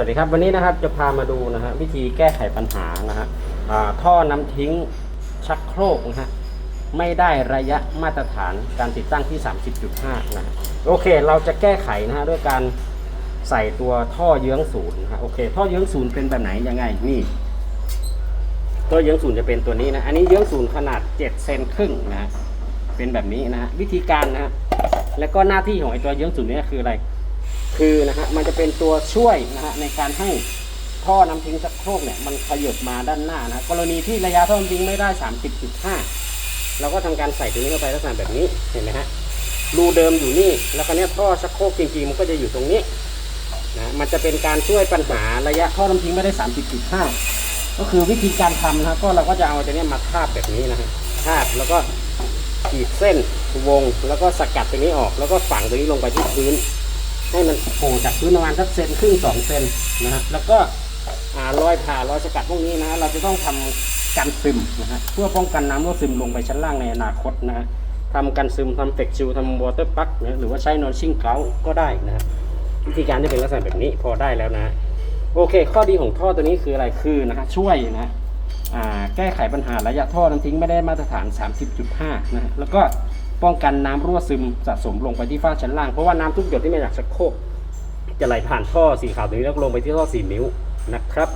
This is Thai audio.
วัสดีครับวันนี้นะครับจะพามาดูนะฮะวิธีแก้ไขปัญหานะฮะท่อน้ำทิ้งชักโครกนะฮะไม่ได้ระยะมาตรฐานการติดตั้งที่ 30.5นะฮะโอเค เราจะแก้ไขนะฮะด้วยการใส่ตัวท่อเยื้องศูนย์นะฮะโอเค ท่อเยื้องศูนย์เป็นแบบไหนยังไงนี่ท่อเยื้องศูนย์จะเป็นตัวนี้นะอันนี้เยื้องศูนย์ขนาด7เซนครึ่งนะฮะเป็นแบบนี้นะฮะวิธีการนะฮะแล้วก็หน้าที่ของไอ้ตัวเยื้องศูนย์นี้คืออะไร คือนะฮะมันจะเป็นตัวช่วยนะฮะในการให้ท่อน้ำทิ้งชักโครกเนี่ยมันขยบมาด้านหน้านะฮะกรณีที่ระยะท่อน้ำทิ้งไม่ได้ 30.5 เราก็ทำการใส่ตัวนี้เข้าไปลักษณะแบบนี้เห็นไหมฮะรูเดิมอยู่นี่แล้วคราวเนี้ยท่อชักโครกจริงๆมันก็จะอยู่ตรงนี้นะมันจะเป็นการช่วยปัญหาระยะท่อน้ำทิ้งไม่ได้ 30.5 ก็คือวิธีการทำนะฮะก็เราก็จะเอาตัวนี้มาทาบแบบนี้นะฮะทาบแล้วก็ขีดเส้นวง แล้วก็สกัดตัวนี้ออก แล้วก็ฝังตัวนี้ลงไปที่พื้น ให้มันโผล่จากพื้นประมาณสักเซนครึ่งสองเซนนะฮะแล้วก็รอยผ่ารอยสกัดพวกนี้นะฮะเราจะต้องทำกันซึมนะฮะเพื่อป้องกันน้ำรั่วซึมลงไปชั้นล่างในอนาคตนะฮะทำกันซึมทำเฟกชิลทำวอเตอร์ปักนะหรือว่าใช้นอนชิ่งเกลาก็ได้นะฮะวิธีการจะเป็นลักษณะแบบนี้พอได้แล้วนะโอเค ข้อดีของท่อตัวนี้คืออะไรคือนะฮะช่วยนะฮะแก้ไขปัญหาระยะท่อน้ำทิ้งไม่ได้มาตรฐาน 30.5นะฮะแล้วก็ ป้องกันน้ำรั่วซึมสะสมลงไปที่ฝ้าชั้นล่าง เพราะว่าน้ำทุกหยดที่มาจากชักโครกจะไหลผ่านท่อสีขาวตรงนี้แล้วลงไปที่ท่อสีนิ้วนะครับ